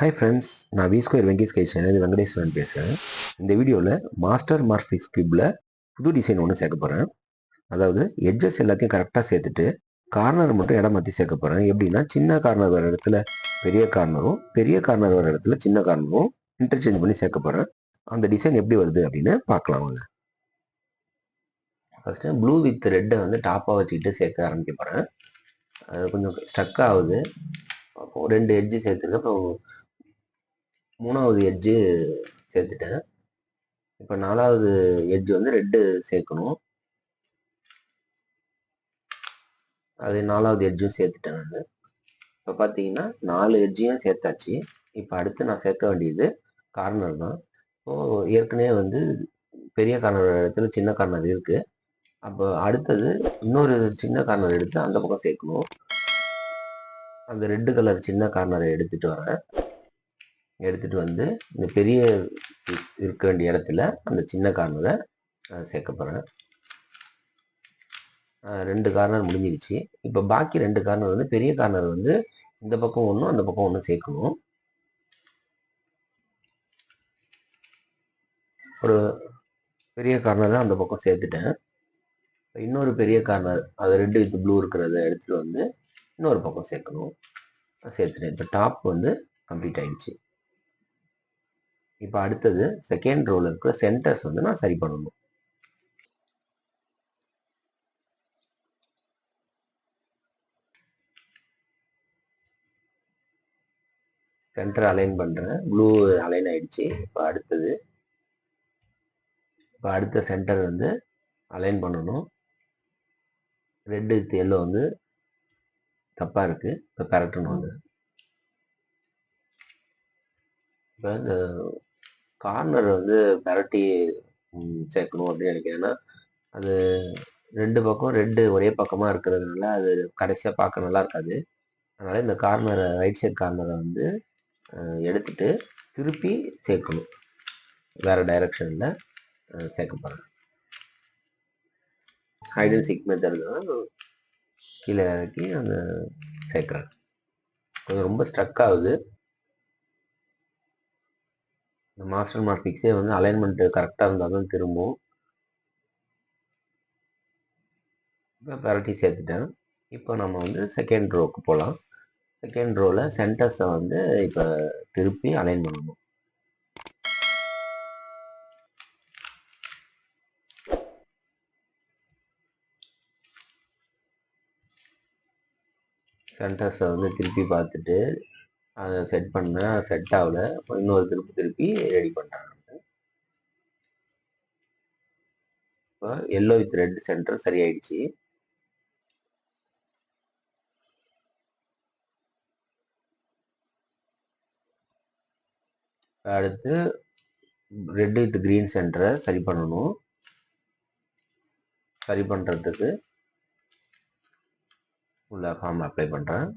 High friends நான் V square Venkesh கை channel Venkateswaran பேசுகிறேன் இந்த வீடியோவில் மாஸ்டர் மார்ஃபிக்ஸ் கியூப்பில் புது டிசைன் ஒன்று சேர்க்க போகிறேன் அதாவது எட்ஜஸ் எல்லாத்தையும் கரெக்டாக சேர்த்துட்டு கார்னர் மட்டும் இடம் மாற்றி சேர்க்க போகிறேன் எப்படின்னா சின்ன கார்னர் வர இடத்துல பெரிய கார்னரும் பெரிய கார்னர் வர இடத்துல சின்ன கார்னரும் இன்டர்சேஞ்ச் பண்ணி சேர்க்க போகிறேன் அந்த டிசைன் எப்படி வருது அப்படின்னு பார்க்கலாம் வாங்க. ஃபஸ்ட்டு ப்ளூ வித் ரெட்டை வந்து டாப்பாக வச்சுக்கிட்டு சேர்க்க ஆரம்பிக்க போகிறேன் அது கொஞ்சம் ஸ்டக் ஆகுது. ரெண்டு எட்ஜு சேர்த்துருக்கு அப்புறம் மூணாவது எட்ஜு சேர்த்துட்டேன். இப்போ நாலாவது எட்ஜ் வந்து ரெட்டு சேர்க்கணும். அது நாலாவது எட்ஜும் சேர்த்துட்டேன் நான். இப்போ பார்த்தீங்கன்னா நாலு எட்ஜையும் சேர்த்தாச்சு. இப்போ அடுத்து நான் சேர்க்க வேண்டியது கார்னர் தான். இப்போது ஏற்கனவே வந்து பெரிய கார்னர் இடத்துல சின்ன கார்னர் இருக்குது அப்போ அடுத்தது இன்னொரு சின்ன கார்னர் எடுத்து அந்த பக்கம் சேர்க்கணும். அந்த ரெட்டு கலர் சின்ன கார்னரை எடுத்துகிட்டு வரேன். எடுத்துகிட்டு வந்து இந்த பெரிய piece இருக்க வேண்டிய இடத்துல அந்த சின்ன கார்னரை சேர்க்க போகிறேன் ரெண்டு கார்னர் முடிஞ்சிருச்சு. இப்போ பாக்கி ரெண்டு கார்னர் வந்து பெரிய கார்னர் வந்து இந்த பக்கம் ஒன்றும் அந்த பக்கம் ஒன்றும் சேர்க்கணும். ஒரு பெரிய கார்னரை அந்த பக்கம் சேர்த்துட்டேன். இன்னொரு பெரிய கார்னர் அது ரெட் வித் ப்ளூ இருக்கிறத எடுத்துகிட்டு வந்து இன்னொரு பக்கம் சேர்க்கணும். சேர்த்துட்டேன். இப்போ டாப் வந்து கம்ப்ளீட் ஆயிடுச்சு. இப்போ அடுத்தது செகண்ட் ரோவில் இருக்கிற சென்டர்ஸ் வந்து நான் சரி பண்ணணும். சென்டர் அலைன் பண்ணுறேன் ப்ளூ அலைன் ஆயிடுச்சு. இப்போ அடுத்தது இப்போ அடுத்த சென்டர் வந்து அலைன் பண்ணணும். ரெட்டு வித் எல்லோ வந்து தப்பாக இருக்குது இப்போ பரட்டணும் வந்து இப்போ இந்த கார்னர் வந்து பெரட்டி சேர்க்கணும் அப்படின்னு நினைக்கிறேன்னா அது ரெண்டு பக்கம் ரெண்டு ஒரே பக்கமாக இருக்கிறதுனால அது கடைசியாக பார்க்க நல்லா இருக்காது. அதனால் இந்த கார்னரை ரைட் சைட் கார்னரை வந்து எடுத்துட்டு திருப்பி சேர்க்கணும். வேறு டைரக்ஷனில் சேர்க்க போகிறேன் ஹைட் சிக் மெத்தட் தான் கீழே இறக்கி அந்த சேர்க்குறேன். கொஞ்சம் ரொம்ப ஸ்ட்ரக் ஆகுது. இந்த மாஸ்டர் மார்பிக்ஸே வந்து அலைன்மெண்ட்டு கரெக்டாக இருந்தால் தான் திரும்பும். இப்போ பெரட்டி சேர்த்துட்டேன். இப்போ நம்ம வந்து செகண்ட் ரோக்கு போகலாம் செகண்ட் ரோவில் சென்டர்ஸை வந்து இப்போ திருப்பி அலைன் பண்ணணும். சென்டர்ஸை வந்து திருப்பி பார்த்துட்டு அதை செட் பண்ணேன் செட் ஆகல. இன்னொரு திருப்பி திருப்பி ரெடி பண்ணுறேன் இப்போ எல்லோ வித் ரெட் சென்டர் சரியாயிடுச்சு. அடுத்து ரெட் வித் க்ரீன் சென்டரை சரி பண்ணணும். சரி பண்ணுறதுக்கு உள்ள ஃபார்ம் அப்ளை பண்ணுறேன்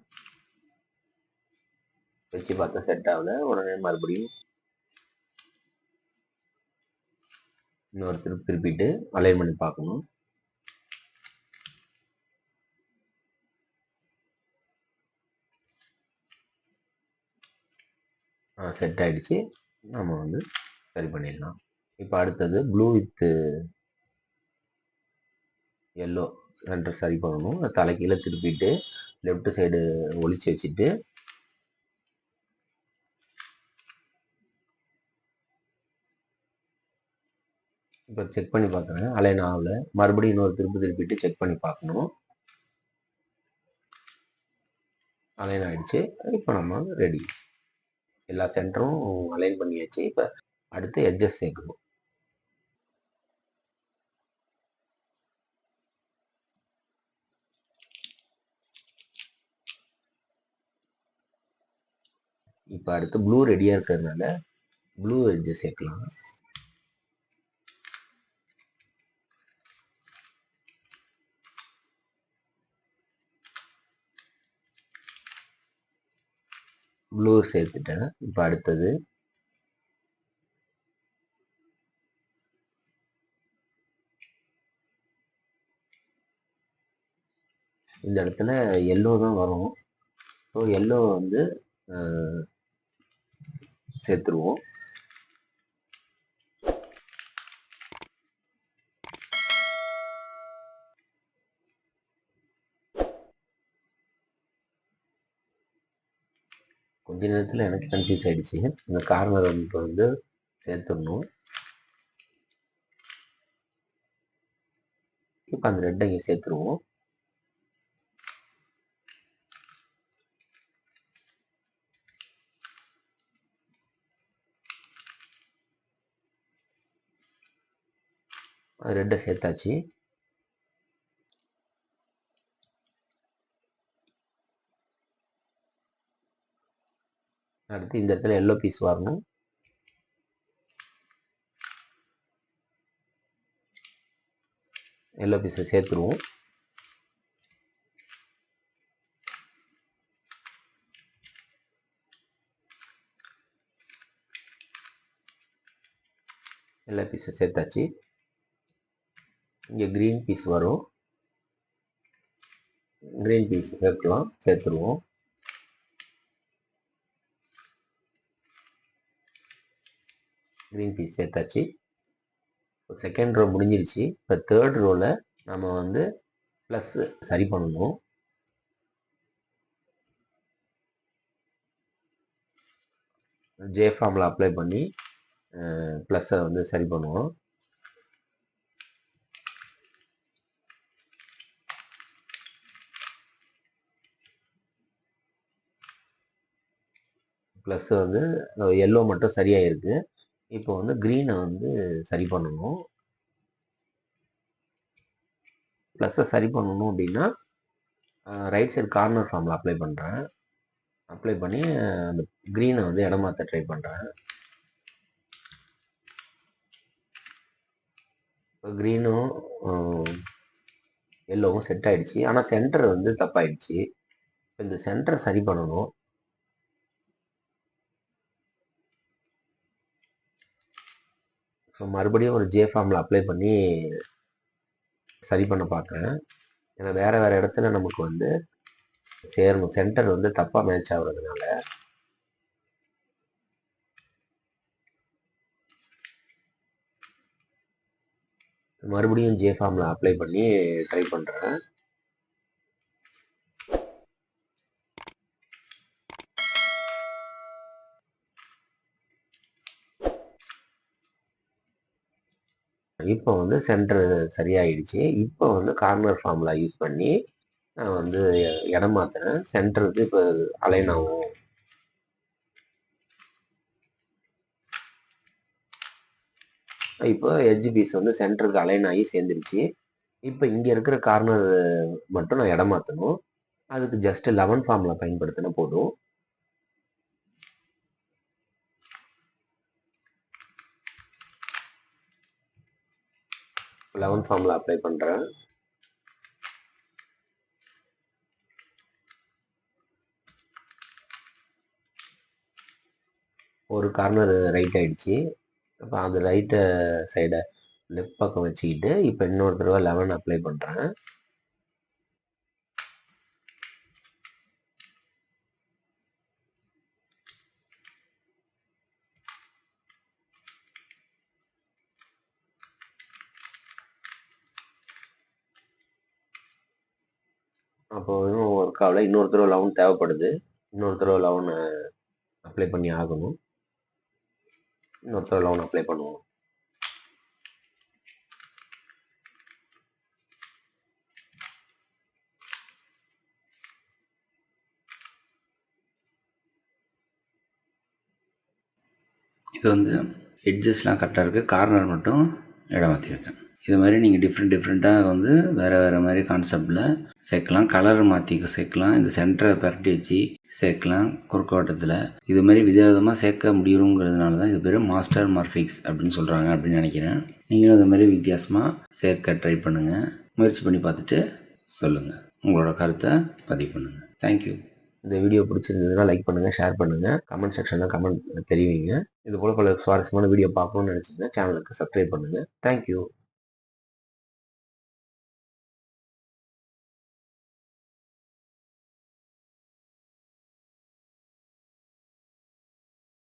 வச்சு பார்த்தா செட் ஆகல. உடனே மறுபடியும் இன்னொரு திருப்பி திருப்பிட்டு அலைன் பண்ணி பார்க்கணும் செட் ஆகிடுச்சு நம்ம வந்து சரி பண்ணிடலாம். இப்போ அடுத்தது ப்ளூ வித்து எல்லோ சென்டர் சரி பண்ணணும். தலைக்கீழே திருப்பிட்டு லெஃப்ட் சைடு ஒழிச்சு வச்சுட்டு இப்போ செக் பண்ணி பார்க்குறேன் அலைன் ஆகல. மறுபடியும் இன்னொரு திருப்பி திருப்பிட்டு செக் பண்ணி பார்க்கணும் அலைன் ஆகிடுச்சு இப்போ நம்ம ரெடி எல்லா சென்டரும் அலைன் பண்ணியாச்சு. இப்போ அடுத்து எட்ஜஸ் சேர்க்கணும். இப்போ அடுத்து ப்ளூ ரெடியாக இருக்கிறதுனால ப்ளூ எட்ஜஸ் சேர்க்கலாம். ப்ளூ சேர்த்துட்டேன். இப்போ அடுத்தது இந்த இடத்துல எல்லோ தான் வரும். ஸோ எல்லோ வந்து சேர்த்துருவோம். கொஞ்ச நேரத்தில் எனக்கு கன்ஃபியூஸ் ஆகிடுச்சு இந்த கார்னர் வந்து வந்து சேர்த்துடணும். இப்போ அந்த ரெட்டை இங்கே சேர்த்துருவோம். ரெட்டை சேர்த்தாச்சு. அடுத்து இந்த இடத்துல எல்லோ பீஸ் வரணும் எல்லோ பீஸை சேர்த்துருவோம். எல்லா பீஸை சேர்த்தாச்சு. இங்கே க்ரீன் பீஸ் வரும். க்ரீன் பீஸ் சேர்க்கலாம் சேர்த்துருவோம். க்ரீன் பீஸ் சேர்த்தாச்சு. இப்போ செகண்ட் ரோ முடிஞ்சிருச்சு. இப்போ தேர்ட் ரோவில் நம்ம வந்து ப்ளஸ் சரி பண்ணணும். ஜே ஃபார்மில் அப்ளை பண்ணி ப்ளஸ்ஸை வந்து சரி பண்ணுவோம். ப்ளஸ் வந்து எல்லோ மட்டும் சரியாக இருக்குது இப்போ வந்து க்ரீனை வந்து சரி பண்ணணும். ப்ளஸ்ஸை சரி பண்ணணும் அப்படின்னா ரைட் சைடு கார்னர் ஃபார்மில் அப்ளை பண்ணுறேன் அப்ளை பண்ணி அந்த க்ரீனை வந்து இடமாற்ற ட்ரை பண்ணுறேன் இப்போ க்ரீனும் எல்லோவும் செட் ஆகிடுச்சி ஆனால் சென்டர் வந்து தப்பாயிடுச்சு. இந்த சென்டரை சரி பண்ணணும். ஸோ மறுபடியும் ஒரு ஜே ஃபார்மில் அப்ளை பண்ணி சரி பண்ண பார்க்குறேன் ஏன்னா வேறு வேறு இடத்துல நமக்கு வந்து சேரணும். சென்டர் வந்து தப்பாக மேட்ச் ஆகுறதுனால. மறுபடியும் ஜே ஃபார்மில் அப்ளை பண்ணி ட்ரை பண்ணுறேன் இப்போ வந்து சென்டர் சரியாயிடுச்சு. இப்போ வந்து கார்னர் ஃபார்முலா யூஸ் பண்ணி நான் வந்து இடம் மாற்றுறேன் சென்டருக்கு இப்போ அலைன் ஆகும். இப்போ எஜ் பீஸ் வந்து சென்டருக்கு அலைன் ஆகி சேர்ந்துருச்சு. இப்போ இங்கே இருக்கிற கார்னர் மட்டும் நான் இடம் மாற்றணும் அதுக்கு ஜஸ்ட் லெவன் ஃபார்முலா பயன்படுத்தினா போதும். லெவன் ஃபார்மில் அப்ளை பண்ணுறேன் ஒரு கார்னர் ரைட் ஆகிடுச்சி இப்போ அந்த ரைட்டு சைடை லெஃப்ட் பக்கம் வச்சுக்கிட்டு இப்போ இன்னொரு தடவை லெவன் அப்ளை பண்ணுறேன் அப்போ இன்னும் ஒர்க் ஆகல இன்னொரு தடவை தேவைப்படுது. இன்னொரு தடவை அப்ளை பண்ணி ஆகணும். இன்னொரு தடவை அப்ளை பண்ணுவோம். இது வந்து எட்ஜஸ்லாம் கரெக்டாக இருக்குது கார்னர் மட்டும் இடம் மாற்றிருக்கேன் இது மாதிரி நீங்கள் டிஃப்ரெண்ட் டிஃப்ரெண்ட்டாக வந்து வேறு வேறு மாதிரி கான்செப்டில் சேர்க்கலாம். கலர் மாற்றி சேர்க்கலாம். இந்த சென்டரை பரட்டி வச்சு சேர்க்கலாம். குறுக்கோட்டத்தில் இது மாதிரி விதவிதமாக சேர்க்க முடியுங்கிறதுனால தான் இது பேர் மாஸ்டர் மார்ஃபிக்ஸ் அப்படின்னு சொல்கிறாங்க அப்படின்னு நினைக்கிறேன். நீங்களும் இது மாதிரி வித்தியாசமாக சேர்க்க ட்ரை பண்ணுங்கள் முயற்சி பண்ணி பார்த்துட்டு சொல்லுங்கள் உங்களோட கருத்தை பதிவு பண்ணுங்கள் தேங்க்யூ இந்த வீடியோ பிடிச்சிருந்ததுன்னா லைக் பண்ணுங்கள் ஷேர் பண்ணுங்கள் கமெண்ட் செக்ஷனில் கமெண்ட் தெரிவிங்க. இது போல் பல சுவாரஸ்யமான வீடியோ பார்க்கணும்னு நினச்சிங்கன்னா சேனலுக்கு சப்ஸ்கிரைப் பண்ணுங்கள் தேங்க்யூ